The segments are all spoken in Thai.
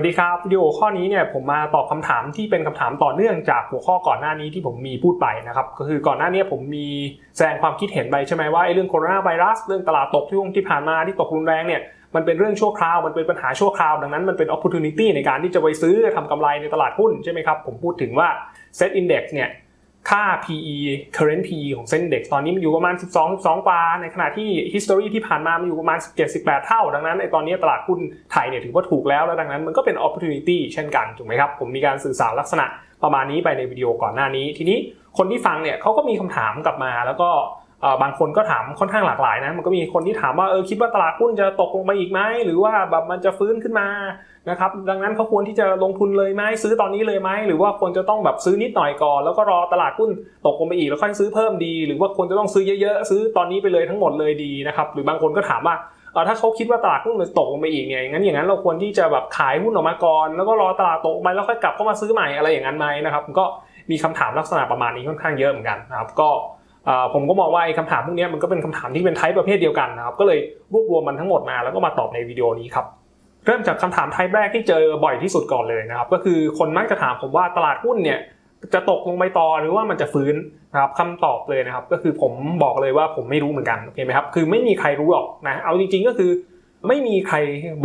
วัสดีครับวิดีโอข้อนี้เนี่ยผมมาตอบคำถามที่เป็นคำถามต่อเนื่องจากหัวข้อก่อนหน้านี้ที่ผมมีพูดไปนะครับก็คือก่อนหน้านี้ผมมีแสดงความคิดเห็นไปใช่ไหมว่าไอ้เรื่องโคโรนาไวรัสเรื่องตลาดตกที่วงที่ผ่านมาที่ตกรุนแรงเนี่ยมันเป็นเรื่องชั่วคราวมันเป็นปัญหาชั่วคราว ดังนั้นมันเป็นโอกาสในการที่จะไปซื้อทำกำไรในตลาดหุ้นใช่ไหมครับผมพูดถึงว่าเซ็ตอินดี x เนี่ย ค่า PE current PE ของ set index ตอนนี้มันอยู่ประมาณ 12 12กว่า ในขณะที่ history ที่ผ่านมา มันอยู่ประมาณ 17 18 เท่า ดังนั้นไอ้ตอนนี้ตลาดหุ้นไทยเนี่ยถือว่าถูกแล้ว แล้วดังนั้นมันก็เป็น opportunity เช่นกัน ถูกไหมครับ ผมมีการสื่อสารลักษณะประมาณนี้ไปในวิดีโอก่อนหน้านี้ ทีนี้คนที่ฟังเนี่ยเขาก็มีคำถามกลับมา แล้วก็บางคนก็ถามค่อนข้างหลากหลายนะ มันก็มีคนที่ถามว่าเออคิดว่าตลาดหุ้นจะตกลงไปอีกไหมหรือว่าแบบมันจะฟื้นขึ้นมา นะครับดังนั้นเขาควรที่จะลงทุนเลยไหมซื้อตอนนี้เลยไหมหรือว่าควรจะต้องแบบซื้อนิดหน่อยก่อนแล้วก็รอตลาดหุ้นตกลงไปอีกแล้วค่อยซื้อเพิ่มดี หรือว่าควรจะต้องซื้อเยอะๆซื้อตอนนี้ไปเลยทั้งหมดเลยดีนะครับหรือบางคนก็ถามว่าเออถ้าเขาคิดว่าตลาดหุ้นมันตกลงไปอีกเนี่ยงั้นอย่างนั้นเราควรที่จะแบบขายหุ้นออกมาก่อน แล้วก็รอตลาดตกไปแล้วค่อยกลับเข้ามาซื้อใหม่อะไรอย่างนั้นไหมนะครับก็มีคำถามลักษณะประมาณนี้ค่อนข้างเยอะเหมือนกันนะครับก็ผมก็มองว่าไอ้คำถามพวกนี้มันก็เป็นคำถามที่เป็นไทป์ประเภทเดียวกันนะครับก็เลยรวบรวมมันทั้งหมดมาแล้วก็มาตอบในวิดีโอนี้ครับ เริ่มจากคำถามไทป์แรกที่เจอบ่อยที่สุดก่อนเลยนะครับ ก็คือคนมักจะถามผมว่าตลาดหุ้นเนี่ยจะตกลงไปต่อหรือว่ามันจะฟื้นนะครับคำตอบเลยนะครับ ก็คือผมบอกเลยว่าผมไม่รู้เหมือนกันโอเคไหมครับคือไม่มีใครรู้หรอกนะเอาจริงๆก็คือไม่มีใคร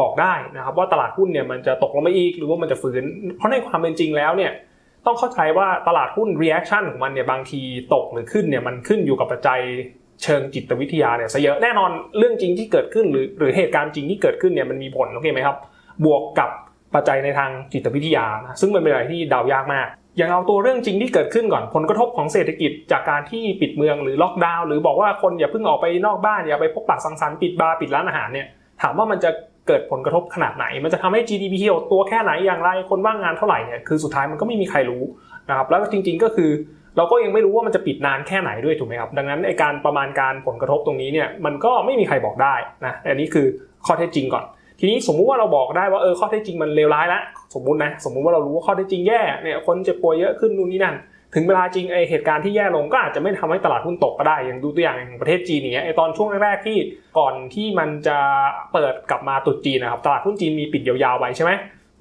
บอกได้นะครับว่าตลาดหุ้นเนี่ยมันจะตกลงไปอีกหรือว่ามันจะฟื้น เพราะในความเป็นจริงแล้วเนี่ยต้องเข้าใจว่าตลาดหุ้น reaction ของมันเนี่ยบางทีตกหรือขึ้นเนี่ยมันขึ้นอยู่กับปัจจัย เชิงจิตวิทยาเนี่ยซะเยอะแน่นอนเรื่องจริงที่เกิดขึ้นหรือหรือเหตุการณ์จริงที่เกิดขึ้นเนี่ยมันมีผลโอเคไหมครับ บวกกับปัจจัยในทางจิตวิทยานะซึ่งมันเป็นอะไรที่เดายากมากอย่างเอาตัวเรื่องจริงที่เกิดขึ้นก่อนผลกระทบของเศรษฐกิจจากการที่ปิดเมืองหรือล็อกดาวน์หรือบอกว่าคนอย่าเพิ่งออกไปนอกบ้านอย่าไปพบปะสังสรรค์ปิดบาร์ปิดร้านอาหารเนี่ยถามว่ามันจะเกิดผลกระทบขนาดไหน มันจะทำให้ GDP หดตัวแค่ไหนอย่างไรคนว่างงานเท่าไหร่เนี่ยคือสุดท้ายมันก็ไม่มีใครรู้นะครับแล้วจริง ๆ ก็คือ เราก็ยังไม่รู้ว่ามันจะปิดนานแค่ไหนด้วยถูกไหมครับ ดังนั้นไอการประมาณการผลกระทบตรงนี้เนี่ยมันก็ไม่มีใครบอกได้นะอันนี้คือข้อเท็จจริงก่อน ทีนี้สมมุติว่าเราบอกได้ว่าเออข้อเท็จจริงมันเลวร้ายแล้วสมมุตินะสมมุติว่าเรารู้ว่าข้อเท็จจริงแย่เนี่ยคนจ็บป่วยเยอะขึ้นนู่นนี่นั่นถึงเวลาจริงไอเหตุการณ์ที่แย่ลงก็อาจจะไม่ทำให้ตลาดหุ้นตกก็ได้อย่างดูตัวอย่างอย่างประเทศจีนอย่างเงี้ยไอตอนช่วงแรกๆที่ก่อนที่มันจะเปิดกลับมาตรุษจีนนะครับตลาดหุ้นจีนมีปิดยาวๆไว้ใช่ไหม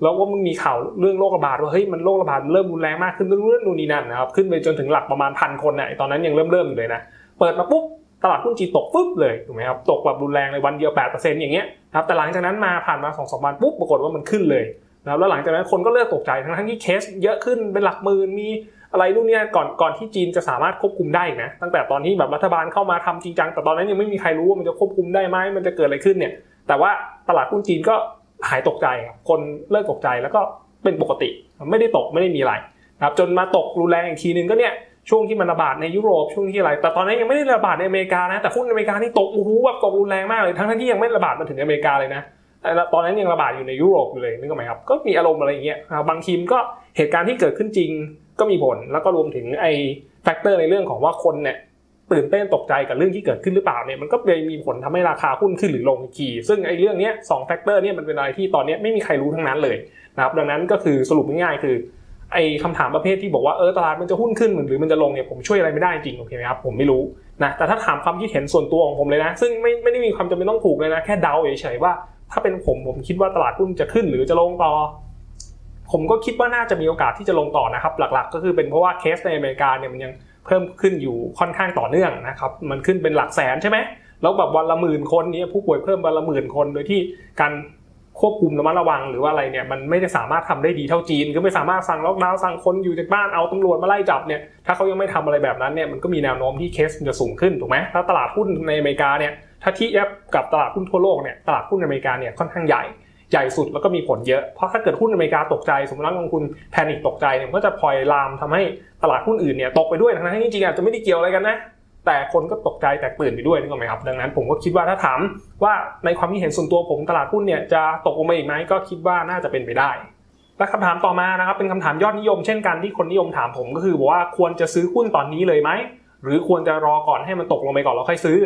แล้วก็มันมีข่าวเรื่องโรคระบาดว่าเฮ้ยมันโรคระบาดเริ่มรุนแรงมากขึ้นเรื่อยๆนู่นนี่นั่นนะครับขึ้นไปจนถึงหลักประมาณพันคนนะไอตอนนั้นยังเริ่มเริ่มๆอยู่เลยนะเปิดมาปุ๊บตลาดหุ้นจีนตกฟึบเลยถูกไหมครับตกแบบรุนแรงเลยวันเดียว8%อย่างเงี้ยนะครับแต่หลังจากนั้นมาผ่านมา2อสวันปุ๊บปรากฏว่ามันขึ้นเลยนะครับแล้วหลังจากนั้นคนก็เลิกตกใจทั้งที่เคสเยอะขึ้นเป็นหลักหมื่นมีอะไรนู่นเนี่ยก่อนก่อนที่จีนจะสามารถควบคุมได้นะตั้งแต่ตอนที่แบบรัฐบาลเข้ามาทำจริงจังแต่ตอนนั้นยังไม่มีใครรู้ว่ามันจะควบคุมได้ไหมมันจะเกิดอะไรขึ้นเนี่ยแต่ว่าตลาดหุ้นจีนก็ หายตกใจครับคนเลิกตกใจแล้วก็เป็นปกติไม่ได้ตกไม่ได้มีอะไรนะครับจนมาตกรุนแรงอีกทีนึงก็เนี่ยช่วงที่มันระบาดในยุโรปช่วงที่อะไร แต่ตอนนั้นยังไม่ได้ระบาดในอเมริกานะแต่หุ้นอเมริกานี่ตกโอ้โหแบบตกรุนแรงมากเลยทั้งที่ยังไม่ระบาดมาถึงอเมริกาเลยนะแต่ตอนนั้นยังระบาดอยู่ในยุโรปอยู่เลยนึกออกไหมครับก็มีอารมณ์อะไรอย่างเงี้ยนะครับบางทีมก็เหตุการณ์ที่เกิดขึ้นจริงก็มีผลแล้วก็รวมถึงไอ้แฟกเตอร์ในเรื่องของว่าคนเนี่ย ตื่นเต้นตกใจกับเรื่องที่เกิดขึ้นหรือเปล่าเนี่ยมันก็เลยมีผลทำให้ราคาหุ้นขึ้นหรือลงอีกทีซึ่งไอ้เรื่องนี้สองแฟกเตอร์เนี่ยมันเป็นอะไรที่ตอนนี้ไม่มีใครรู้ทั้งนั้นเลยนะครับดังนั้นก็คือสรุปง่ายๆคือไอ้คำถามประเภทที่บอกว่าเออตลาดมันจะหุ้นขึ้นหรือมันจะลงเนี่ยผมช่วยอะไรไม่ได้จริงโอเคไหมครับผมไม่รู้นะแต่ถ้าถามความคิดเห็นส่วนตัวของผมเลยนะ ซึ่งไม่ไม่ได้มีความจำเป็นต้องถูกเลยนะแค่เดาเฉยๆว่า ถ้าเป็นผมผมคิดว่าตลาดหุ้นจะขึ้นหรือจะลงต่อ ผมก็คิดว่าน่าจะมีโอกาสที่จะลงต่อนะครับ หลักๆ ก็คือเป็นเพราะว่าเคสในอเมริกาเนี่ยมันยัง เพิ่มขึ้นอยู่ค่อนข้างต่อเนื่องนะครับ มันขึ้นเป็นหลักแสนใช่ไหมแล้วแบบวันละหมื่นคนนี้ผู้ป่วยเพิ่มวันละหมื่นคน โดยที่การควบคุมระมัดระวังหรือว่าอะไรเนี่ยมันไม่ได้สามารถทำได้ดีเท่าจีนคือไม่สามารถสั่งล็อกดาวน์สั่งคนอยู่จากบ้านเอาตำรวจมาไล่จับเนี่ยถ้าเขายังไม่ทำอะไรแบบนั้นเนี่ยมันก็มีแนวโน้มที่เคสมันจะสูงขึ้นถูกไหมถ้าตลาดหุ้นในอเมริกาเนี่ยถ้าเทียบกับตลาดหุ้นทั่วโลกเนี่ยตลาดหุ้นอเมริกาเนี่ยค่อนข้างใหญ่ ใหญ่สุดแล้วก็มีผลเยอะ เพราะถ้าเกิดหุ้นอเมริกาตกใจ สมมตินักลงทุนแพนิคตกใจเนี่ยมันก็จะพลอยลามทำให้ตลาดหุ้นอื่นเนี่ยตกไปด้วยทั้งที่จริงๆอาจจะไม่ได้เกี่ยวอะไรกันนะแต่คนก็ตกใจแตกตื่นไปด้วยนึกออกไหมครับ ดังนั้นผมก็คิดว่าถ้าถามว่าในความคิดเห็นส่วนตัวผมตลาดหุ้นเนี่ยจะตกลงมาอีกไหมก็คิดว่าน่าจะเป็นไปได้ และคำถามต่อมานะครับเป็นคำถามยอดนิยมเช่นกันที่คนนิยมถามผมก็คือบอกว่าควรจะซื้อหุ้นตอนนี้เลยไหมหรือควรจะรอก่อนให้มันตกลงไปก่อนแล้วค่อยซื้อ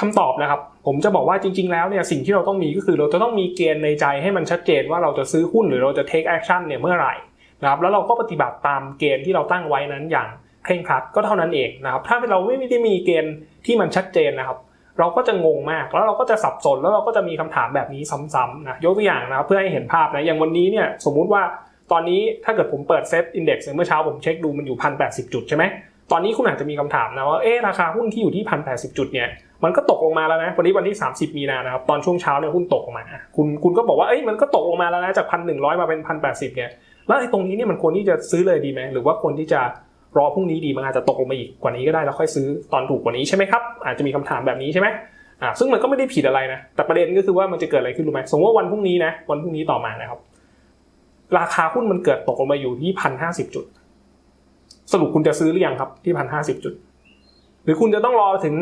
คำตอบนะครับ ผมจะบอกว่าจริง ๆ แล้วเนี่ยสิ่งที่เราต้องมีก็คือเราจะต้องมีเกณฑ์ในใจให้มันชัดเจนว่าเราจะซื้อหุ้นหรือเราจะ take action เนี่ยเมื่อไหร่นะครับแล้วเราก็ปฏิบัติตามเกณฑ์ที่เราตั้งไว้นั้นอย่างเคร่งครัดก็เท่านั้นเองนะครับถ้าเราไม่ได้มีเกณฑ์ที่มันชัดเจนนะครับ เราก็จะงงมากแล้วเราก็จะสับสนแล้วเราก็จะมีคำถามแบบนี้ซ้ำๆนะยกตัวอย่างนะครับเพื่อให้เห็นภาพนะอย่างวันนี้เนี่ยสมมุติว่าตอนนี้ถ้าเกิดผมเปิดเซ็ตอินเด็กซ์เมื่อเช้าผมเช็คดูมันอยู่พันแปดสิบจุดใช่ไหมตอนนี้คุณอาจจะมีคำถามนะว่าเอ๊ะราคาหุ้นที่อยู่ที่พันแปดสิบจุดเนี่ย มันก็ตกลงมาแล้วนะ วันนี้วันที่ 30 มีนานะครับ ตอนช่วงเช้าเนี่ยหุ้นตกลงมา คุณคุณก็บอกว่า เอ้ย มันก็ตกลงมาแล้วนะ จากพันหนึ่งร้อยมาเป็นพันแปดสิบเนี่ย แล้วไอ้ตรงนี้เนี่ยมันควรที่จะซื้อเลยดีไหม หรือว่าควรที่จะรอพรุ่งนี้ดี มันอาจจะตกลงมาอีกกว่านี้ก็ได้ แล้วค่อยซื้อตอนถูกกว่านี้ใช่ไหมครับ อาจจะมีคำถามแบบนี้ใช่ไหมอ่า ซึ่งมันก็ไม่ได้ผิดอะไรนะ แต่ประเด็นก็คือว่ามันจะเกิดอะไรขึ้นรู้ไหมสมมติว่าวันพรุ่งนี้นะ วันพรุ่งนี้ต่อมานะครับ ราคาหุ้นมันเกิดตกลงมาอยู่ที่พันห้าสิบจุด สรุปคุณจะซื้อหรือยังครับที่พันห้าสิบจุด หรือคุณจะต้องรอถึง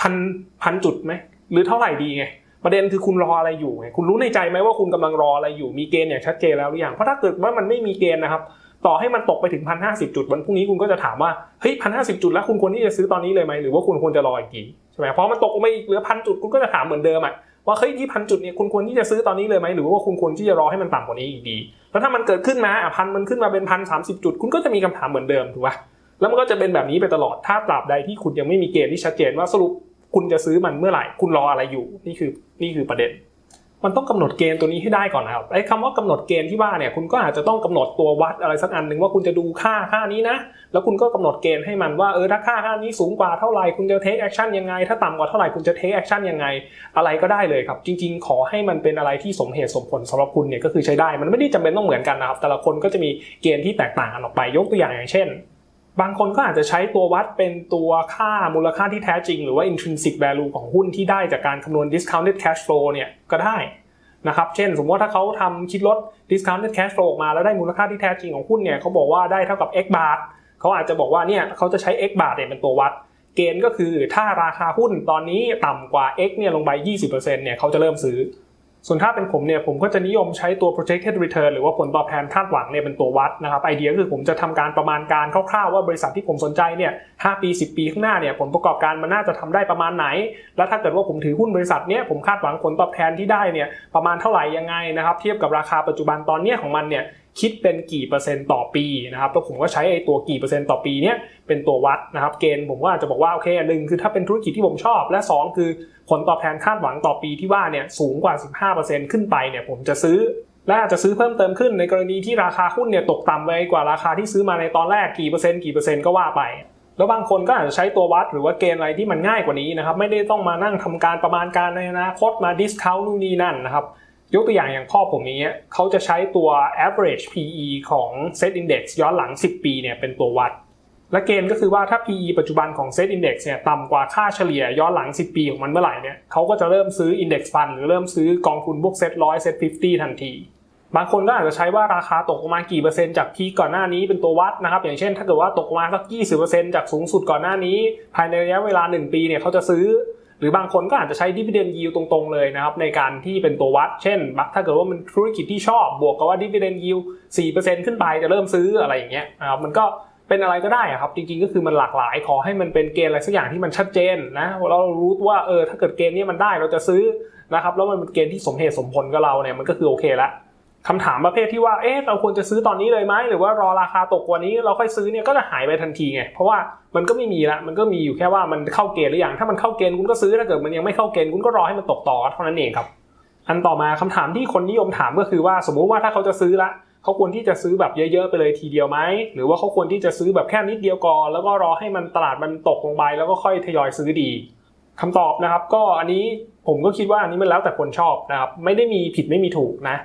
พันพันจุดไหมหรือเท่าไหร่ดีไงประเด็นคือคุณรออะไรอยู่ไงคุณรู้ในใจไหมว่าคุณกำลังรออะไรอยู่มีเกณฑ์อย่างชัดเจนแล้วหรือยังเพราะถ้าเกิดว่ามันไม่มีเกณฑ์นะครับ ต่อให้มันตกไปถึงพันห้าสิบจุดวันพรุ่งนี้คุณก็จะถามว่าเฮ้ยพันห้าสิบจุดแล้วคุณควรที่จะซื้อตอนนี้เลยไหมหรือว่าคุณควรจะรออีกทีใช่ไหมเพราะมันตกลงมาอีกเหลือพันจุดคุณก็จะถามเหมือนเดิมอะว่าเฮ้ยที่พันจุดเนี่ยคุณควรที่จะซื้อตอนนี้เลยไหมหรือว่าคุณควรที่จะรอให้มันต่ำกว่านี้อีกดี แล้วถ้ามันเกิดขึ้นมาอะพันมันขึ้นมาเป็นพันสามสิบจุด คุณก็จะมีคำถามเหมือนเดิมถูกปะ แล้วมันก็จะเป็นแบบนี้ไปตลอดถ้าตราบใดที่คุณยังไม่มีเกณฑ์ที่ชัดเจนว่าสรุปคุณจะซื้อมันเมื่อไหร่ คุณรออะไรอยู่นี่คือนี่คือประเด็น มันต้องกำหนดเกณฑ์ตัวนี้ให้ได้ก่อนนะครับไอ้คำว่ากำหนดเกณฑ์ที่ว่าเนี่ยคุณก็อาจจะต้องกำหนดตัววัดอะไรสักอันหนึ่งว่าคุณจะดูค่าค่านี้นะ แล้วคุณก็กำหนดเกณฑ์ให้มันว่าเออถ้าค่าค่านี้สูงกว่าเท่าไหร่คุณจะเทคแอคชั่นยังไงถ้าต่ำกว่าเท่าไหร่คุณจะเทคแอคชั่นยังไงอะไรก็ได้เลยครับ จริง ๆ ขอให้มันเป็นอะไรที่สมเหตุสมผลสำหรับคุณเนี่ยก็คือใช้ได้ มันไม่ได้จำเป็นต้องเหมือนกันนะครับ แต่ละคนก็จะมีเกณฑ์ที่แตกต่างกันออกไปยกตัวอย่างอย่างเช่น บางคนก็อาจจะใช้ตัววัดเป็นตัวค่ามูลค่าที่แท้จริง หรือว่า intrinsic value ของหุ้นที่ได้จากการคำนวณ discounted cash flow เนี่ยก็ได้นะครับเช่น สมมติว่าถ้าเขาทำคิดลด discounted cash flow ออกมาแล้วได้มูลค่าที่แท้จริงของหุ้นเนี่ยเขาบอกว่าได้เท่ากับ x บาทเขาอาจจะบอกว่าเนี่ยเขาจะใช้ x บาทเนี่ยเป็นตัววัด เกณฑ์ก็คือถ้าราคาหุ้นตอนนี้ต่ำกว่า x เนี่ยลงไป 20%เนี่ยเขาจะเริ่มซื้อ ส่วนถ้าเป็นผมเนี่ยผมก็จะนิยมใช้ตัว projected return หรือว่าผลตอบแทนคาดหวังเนี่ยเป็นตัววัดนะครับไอเดียคือผมจะทำการประมาณการคร่าวๆว่าบริษัทที่ผมสนใจเนี่ย5ปี 10 ปีข้างหน้าเนี่ยผลประกอบการมันน่าจะทำได้ประมาณไหน แล้วถ้าเกิดว่าผมถือหุ้นบริษัทเนี่ยผมคาดหวังผลตอบแทนที่ได้เนี่ยประมาณเท่าไหร่ยังไงนะครับเทียบกับราคาปัจจุบันตอนเนี้ยของมันเนี่ย คิดเป็นกี่เปอร์เซ็นต์ต่อปีนะครับแล้วผมก็ใช้ไอ้ตัวกี่เปอร์เซ็นต์ต่อปีเนี่ยเป็นตัววัดนะครับ เกณฑ์ผมก็อาจจะบอกว่าโอเคหนึ่งคือถ้าเป็นธุรกิจที่ผมชอบ และ 2 คือผลตอบแทนคาดหวังต่อปีที่ว่าเนี่ยสูงกว่า 15%ขึ้นไปเนี่ยผมจะซื้อและอาจจะซื้อเพิ่มเติมขึ้นในกรณีที่ราคาหุ้นเนี่ยตกต่ำไปกว่าราคาที่ซื้อมาในตอนแรกกี่เปอร์เซ็นต์กี่เปอร์เซ็นต์ก็ว่าไปแล้วบางคนก็อาจจะใช้ตัววัดหรือว่าเกณฑ์อะไรที่มันง่ายกว่านี้นะครับไม่ได้ต้องมานั่งทำการประมาณการในอนาคตมา discount นู่นนี่นั่นนะครับ ยกตัวอย่างอย่างพ่อผมนี้เขาจะใช้ตัว average PE ของ Set Index ย้อนหลัง 10 ปีเนี่ยเป็นตัววัด และเกณฑ์ก็คือว่าถ้า PE ปัจจุบันของ Set Index เนี่ยต่ำกว่าค่าเฉลี่ยย้อนหลัง 10 ปีของมันเมื่อไหร่เนี่ยเขาก็จะเริ่มซื้อ Index Fund หรือเริ่มซื้อกองทุนพวก Set 100 Set 50 ทันที บางคนก็อาจจะใช้ว่าราคาตกประมาณกี่เปอร์เซ็นต์จากพีก่อนหน้านี้เป็นตัววัดนะครับ อย่างเช่น ถ้าเกิดว่าตกประมาณสัก 20%จากสูงสุดก่อนหน้านี้ ภายในระยะเวลา 1 ปีเนี่ยเขาจะซื้อ หรือบางคนก็อาจจะใช้ dividend yield ตรงๆเลยนะครับในการที่เป็นตัววัด เช่นถ้าเกิดว่ามันธุรกิจที่ชอบบวกกับว่า dividend yield 4%ขึ้นไปจะเริ่มซื้ออะไรอย่างเงี้ยนะครับมันก็เป็นอะไรก็ได้อะครับจริงๆก็คือมันหลากหลายขอให้มันเป็นเกณฑ์อะไรสักอย่างที่มันชัดเจนนะเรารู้ว่าเออถ้าเกิดเกณฑ์นี้มันได้เราจะซื้อนะครับแล้วมันเป็นเกณฑ์ที่สมเหตุสมผลกับเราเนี่ยมันก็คือโอเคละ คำถามประเภทที่ว่า เอ๊ะ เราควรจะซื้อตอนนี้เลยไหม หรือว่ารอราคาตกกว่านี้เราค่อยซื้อเนี่ยก็จะหายไปทันทีไง เพราะว่ามันก็ไม่มีละ มันก็มีอยู่แค่ว่ามันเข้าเกณฑ์หรือยัง ถ้ามันเข้าเกณฑ์คุณก็ซื้อ ถ้าเกิดมันยังไม่เข้าเกณฑ์คุณก็รอให้มันตกต่อเท่านั้นเองครับ อันต่อมาคำถามที่คนนิยมถามก็คือว่า สมมุติว่าถ้าเขาจะซื้อละ เขาควรที่จะซื้อแบบเยอะๆไปเลยทีเดียวไหม หรือว่าเขาควรที่จะซื้อแบบแค่นิดเดียวก่อน แล้วก็รอให้มันตลาดมันตกลงไปแล้วก็ค่อยทยอยซื้อดีคำตอบนะครับ ก็อันนี้ผมก็คิดว่าอันนี้มันแล้วแต่คนชอบนะครับ ไม่ได้มีผิดไม่มีถูกนะ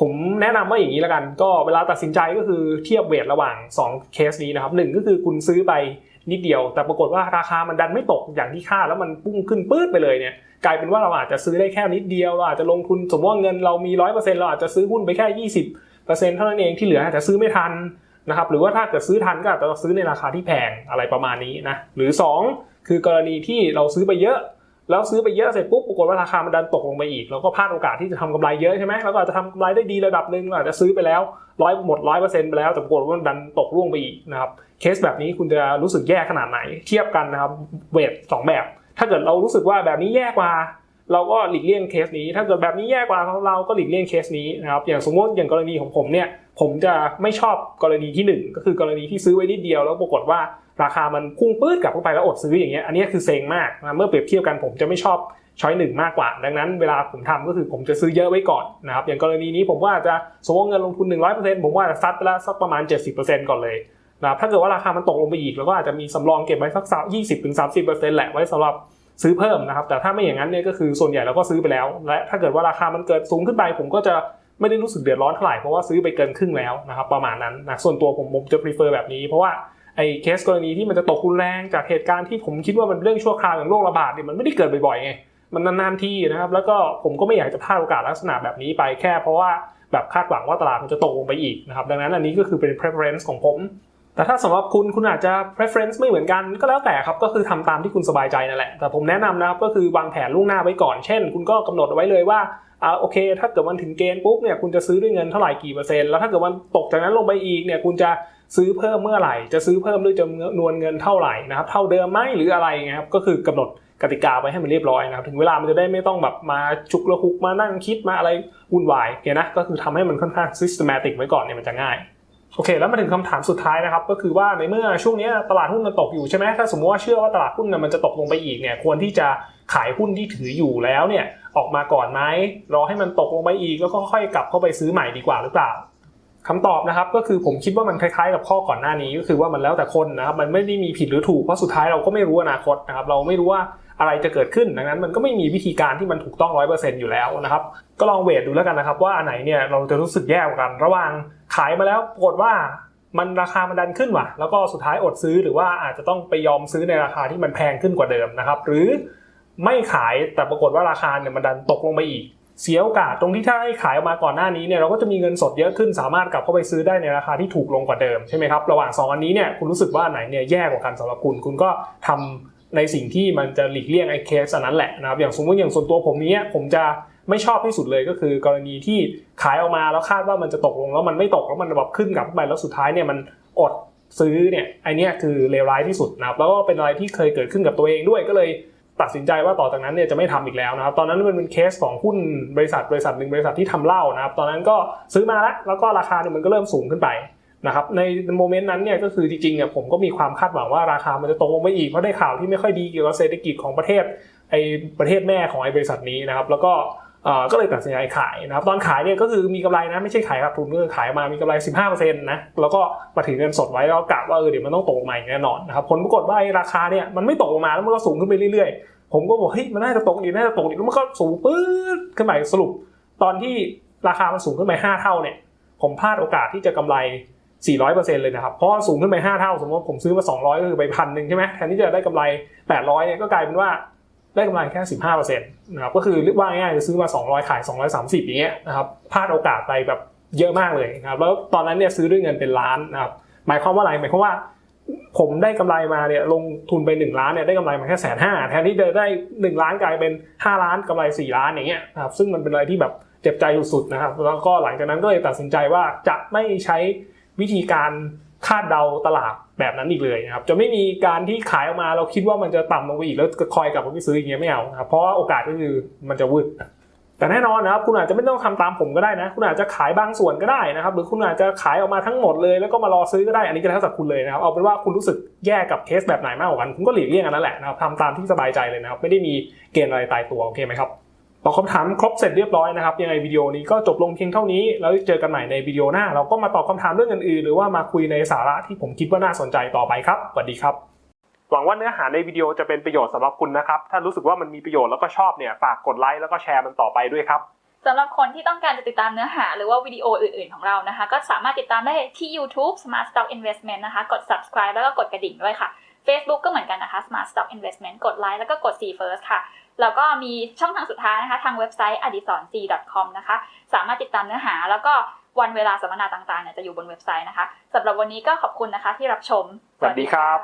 ผมแนะนำว่าอย่างนี้แล้วกัน ก็เวลาตัดสินใจก็คือเทียบเวทระหว่าง 2 เคสนี้นะครับหนึ่งก็คือคุณซื้อไปนิดเดียว แต่ปรากฏว่าราคามันดันไม่ตกอย่างที่คาดแล้วมันพุ่งขึ้นปื้ดไปเลยเนี่ยกลายเป็นว่าเราอาจจะซื้อได้แค่นิดเดียวเราอาจจะลงทุนสมมติว่าเงินเรามีร้อยเปอร์เซ็นต์เราอาจจะซื้อหุ้นไปแค่ยี่สิบเปอร์เซ็นต์เท่านั้นเองที่เหลืออาจจะซื้อไม่ทันนะครับหรือว่าถ้าเกิดซื้อทันก็อาจจะซื้อในราคาที่แพงอะไรประมาณนี้นะหรือ 2 คือกรณีที่เราซื้อไปเยอะ แล้วซื้อไปเยอะเสร็จปุ๊บปรากฏว่าราคามันดันตกลงไปอีกเราก็พลาดโอกาสที่จะทำกำไรเยอะใช่ไหมเราก็อาจจะทำกำไรได้ดีระดับหนึ่งอาจจะซื้อไปแล้วร้อยหมดร้อยเปอร์เซ็นต์ไปแล้วแต่ปรากฏว่ามันดันตกร่วงไปอีกนะครับเคสแบบนี้คุณจะรู้สึกแย่ขนาดไหน เทียบกันนะครับเวทสองแบบ ถ้าเกิดเรารู้สึกว่าแบบนี้แย่กว่า เราก็หลีกเลี่ยงเคสนี้ ถ้าเกิดแบบนี้แย่กว่าเราก็หลีกเลี่ยงเคสนี้นะครับอย่างสมมติอย่างกรณีของผมเนี่ยผมจะไม่ชอบกรณีที่ 1 ก็คือกรณีที่ซื้อไว้นิดเดียวแล้วปรากฏว่า ราคามันพุ่งปื้ดกลับเข้าไปแล้วอดซื้ออย่างเงี้ยอันนี้คือเซ็งมากนะเมื่อเปรียบเทียบกันผมจะไม่ชอบช้อยหนึ่งมากกว่า ดังนั้นเวลาผมทำก็คือผมจะซื้อเยอะไว้ก่อนนะครับอย่างกรณีนี้ผมว่าจะสมมติว่าเงินลงทุน 100%ผมว่าจะซัดไปแล้วสักประมาณ 70%ก่อนเลยนะถ้าเกิดว่าราคามันตกลงไปอีกเราก็อาจจะมีสำรองเก็บไว้สัก20-30%แหละไว้สำหรับซื้อเพิ่มนะครับแต่ถ้าไม่อย่างนั้นเนี่ยก็คือส่วนใหญ่เราก็ซื้อไปแล้ว และถ้าเกิดว่าราคามันเกิดสูงขึ้นไป ผมก็จะไม่ได้รู้สึกเดือดร้อนเท่าไหร่เพราะว่าซื้อไปเกินครึ่งแล้วนะครับประมาณนั้นนะส่วนตัวผมผมจะ prefer แบบนี้ เพราะว่า ไอ้เคสกรณีที่มันจะตกรุนแรงจากเหตุการณ์ที่ผมคิดว่ามันเรื่องชั่วคราวอย่างโรคระบาดเนี่ยมันไม่ได้เกิดบ่อยๆไงมันนานๆทีนะครับ แล้วก็ผมก็ไม่อยากจะพลาดโอกาสลักษณะแบบนี้ไปแค่เพราะว่าแบบคาดหวังว่าตลาดมันจะตกลงไปอีกนะครับ ดังนั้นอันนี้ก็คือเป็น preference ของผม แต่ถ้าสำหรับคุณคุณอาจจะ preference ไม่เหมือนกันก็แล้วแต่ครับก็คือทำตามที่คุณสบายใจนั่นแหละ แต่ผมแนะนำนะครับก็คือวางแผนล่วงหน้าไว้ก่อน เช่น คุณก็กำหนดไว้เลยว่าอ่าโอเค ถ้าเกิดมันถึงเกณฑ์ปุ๊บเนี่ยคุณจะซื้อด้วยเงินเท่าไหร่กี่เปอร์เซ็นต์แล้วถ้าเกิดมันตกจากนั้นลงไปอีกเนี่ยคุณจะซื้อเพิ่มเมื่อไหร่ จะซื้อเพิ่มด้วยจำนวนเงินเท่าไหร่นะครับเท่าเดิมไหมหรืออะไรเงี้ยครับก็คือกำหนดกติกาไว้ให้มันเรียบร้อยนะครับถึงเวลามันจะได้ไม่ต้องแบบมาฉุกระหุกมานั่งคิดมาอะไรวุ่นวายเนี่ยนะก็คือทำให้มันค่อนข้าง systematic ไว้ก่อนเนี่ยมันจะง่าย โอเค แล้วมาถึงคำถามสุดท้ายนะครับ ก็คือว่าในเมื่อช่วงนี้ตลาดหุ้นมันตกอยู่ใช่ไหมถ้าสมมติว่าเชื่อว่าตลาดหุ้นมันจะตกลงไปอีกเนี่ยควรที่จะขายหุ้นที่ถืออยู่แล้วเนี่ยออกมาก่อนไหมรอให้มันตกลงไปอีกแล้วก็ค่อยกลับเข้าไปซื้อใหม่ดีกว่าหรือเปล่าคำตอบนะครับก็คือผมคิดว่ามันคล้ายๆกับข้อก่อนหน้านี้ก็คือว่ามันแล้วแต่คนนะครับมันไม่ได้มีผิดหรือถูกเพราะสุดท้ายเราก็ไม่รู้อนาคตนะครับเราไม่รู้ว่า อะไรจะเกิดขึ้น ดังนั้นมันก็ไม่มีวิธีการที่มันถูกต้องร้อยเปอร์เซ็นต์อยู่แล้วนะครับ ก็ลองเวทดูแล้วกันนะครับ ว่าอันไหนเนี่ยเราจะรู้สึกแย่กว่ากัน ระหว่างขายมาแล้วปรากฏว่ามันราคามันดันขึ้นว่ะ แล้วก็สุดท้ายอดซื้อหรือว่าอาจจะต้องไปยอมซื้อในราคาที่มันแพงขึ้นกว่าเดิมนะครับ หรือไม่ขายแต่ปรากฏว่าราคาเนี่ยมันดันตกลงไปอีก เสียโอกาสตรงที่ถ้าให้ขายออกมาก่อนหน้านี้เนี่ยเราก็จะมีเงินสดเยอะขึ้น สามารถกลับเข้าไปซื้อได้ในราคาที่ถูกลงกว่าเดิมใช่ไหมครับ ระหว่างสองอันนี้เนี่ยคุณรู้สึกว่าไหนเนี่ยแย่กว่ากันสำหรับคุณ คุณก็ทำ ในสิ่งที่มันจะหลีกเลี่ยงไอ้เคสอันนั้นแหละนะครับอย่างสมมติอย่างส่วนตัวผมเนี้ยผมจะไม่ชอบที่สุดเลยก็คือกรณีที่ขายออกมาแล้วคาดว่ามันจะตกลงแล้วมันไม่ตกแล้วมันแบบขึ้นกลับไปแล้วสุดท้ายเนี่ยมันอดซื้อเนี่ยไอเนี้ยคือเลวร้ายที่สุดนะครับแล้วก็เป็นอะไรที่เคยเกิดขึ้นกับตัวเองด้วยก็เลยตัดสินใจว่าต่อจากนั้นเนี่ยจะไม่ทำอีกแล้วนะครับ ตอนนั้นมันเป็นเคสของหุ้นบริษัทบริษัทหนึ่งบริษัทที่ทำเหล้านะครับ ตอนนั้นก็ซื้อมาแล้วแล้วก็ราคาเนี่ยมันก็เริ่มสูงขึ้นไป นะครับในโมเมนต์นั้นเนี่ยก็คือจริงๆเนี่ยผมก็มีความคาดหวังว่าราคามันจะตกลงไปอีกเพราะได้ข่าวที่ไม่ค่อยดีเกี่ยวกับเศรษฐกิจของประเทศไอประเทศแม่ของไอบริษัทนี้นะครับ แล้วก็ก็เลยตัดสินใจขายนะครับตอนขายเนี่ยก็คือมีกำไรนะไม่ใช่ขายขาดทุนก็คือขายมามีกำไร 15%นะแล้วก็มาถือเงินสดไว้แล้วกะว่าเออเดี๋ยวมันต้องตกลงมาแน่นอนนะครับผลปรากฏว่าไอราคาเนี่ยมันไม่ตกมาแล้วมันก็สูงขึ้นไปเรื่อยๆ ผมก็บอกเฮ้ยมันน่าจะตกดีน่าจะตกดีแล้วมันก็สูงปื๊ดขึ้นไปสรุป ตอนที่ราคามันสูงขึ้นไป5เท่าเนี่ยผมพลาดโอกาสที่จะกำไร 400%เลยนะครับ เพราะสูงขึ้นไป 5 เท่า สมมติผมซื้อมา 200 ก็คือไปพันหนึ่งใช่ไหมแทนที่จะได้กำไร 800เนี่ยก็กลายเป็นว่าได้กำไรแค่ 15%นะครับก็คือเรียกว่าง่ายๆจะซื้อมา 200 ขาย 230 อย่างเงี้ยนะครับพลาดโอกาสไปแบบเยอะมากเลยนะครับแล้วตอนนั้นเนี่ยซื้อด้วยเงินเป็นล้านนะครับหมายความว่าอะไรหมายความว่าผมได้กำไรมาเนี่ยลงทุนไป 1 ล้านเนี่ยได้กำไรมาแค่แสนห้าแทนที่จะได้ 1 ล้านกลายเป็น 5 ล้านกำไร 4 ล้านอย่างเงี้ยนะครับซึ่งมันเป็นอะไรที่แบบเจ็บใจสุดๆนะครับแล้วก็หลังจากนั้นก็เลยตัดสินใจว่าจะไม่ใช้ วิธีการคาดเดาตลาดแบบนั้นอีกเลยนะครับจะไม่มีการที่ขายออกมาเราคิดว่ามันจะต่ำลงไปอีกแล้วคอยกลับมาไปซื้ออย่างเงี้ยไม่เอาครับเพราะว่าโอกาสก็คือมันจะวืดแต่แน่นอนนะครับคุณอาจจะไม่ต้องทำตามผมก็ได้นะ คุณอาจจะขายบางส่วนก็ได้นะครับ หรือคุณอาจจะขายออกมาทั้งหมดเลยแล้วก็มารอซื้อก็ได้อันนี้ก็แล้วแต่คุณเลยนะครับเอาเป็นว่าคุณรู้สึกแย่กับเคสแบบไหนมากกว่ากันคุณก็หลีกเลี่ยงอันนั้นแหละนะครับทำตามที่สบายใจเลยนะครับไม่ได้มีเกณฑ์อะไรตายตัวโอเคไหมครับ อบคำถามครบเสร็จเรียบร้อยนะครับยังไงวิดีโอนี้ก็จบลงเพียงเท่านี้ แล้วเจอกันใหม่ในวิดีโอหน้า เราก็มาตอบคำถามเรื่องอื่นๆ หรือว่ามาคุยในสาระที่ผมคิดว่าน่าสนใจต่อไปครับสวัสดีครับ หวังว่าเนื้อหาในวิดีโอจะเป็นประโยชน์สำหรับคุณนะครับ ถ้ารู้สึกว่ามันมีประโยชน์แล้วก็ชอบเนี่ยฝากกดไลค์แล้วก็แชร์มันต่อไปด้วยครับสำหรับคนที่ต้องการจะติดตามเนื้อหาหรือว่าวิดีโออื่นๆของเรานะคะ ก็สามารถติดตามได้ที่ YouTube Smart Stock Investment นะคะ กด subscribe แล้วก็กดกระดิ่งด้วยค่ะ Facebook ก็เหมือนกันนะคะ Smart Stock Investment กดไลค์แล้วก็กด see first ค่ะ แล้วก็มีช่องทางสุดท้ายนะคะ ทางเว็บไซต์ a d i s o n c com นะคะ สามารถติดตามเนื้อหา แล้วก็วันเวลาสัมมนาต่างๆเนี่ยจะอยู่บนเว็บไซต์นะคะสำหรับวันนี้ก็ขอบคุณนะคะที่รับชม สวัสดีครับ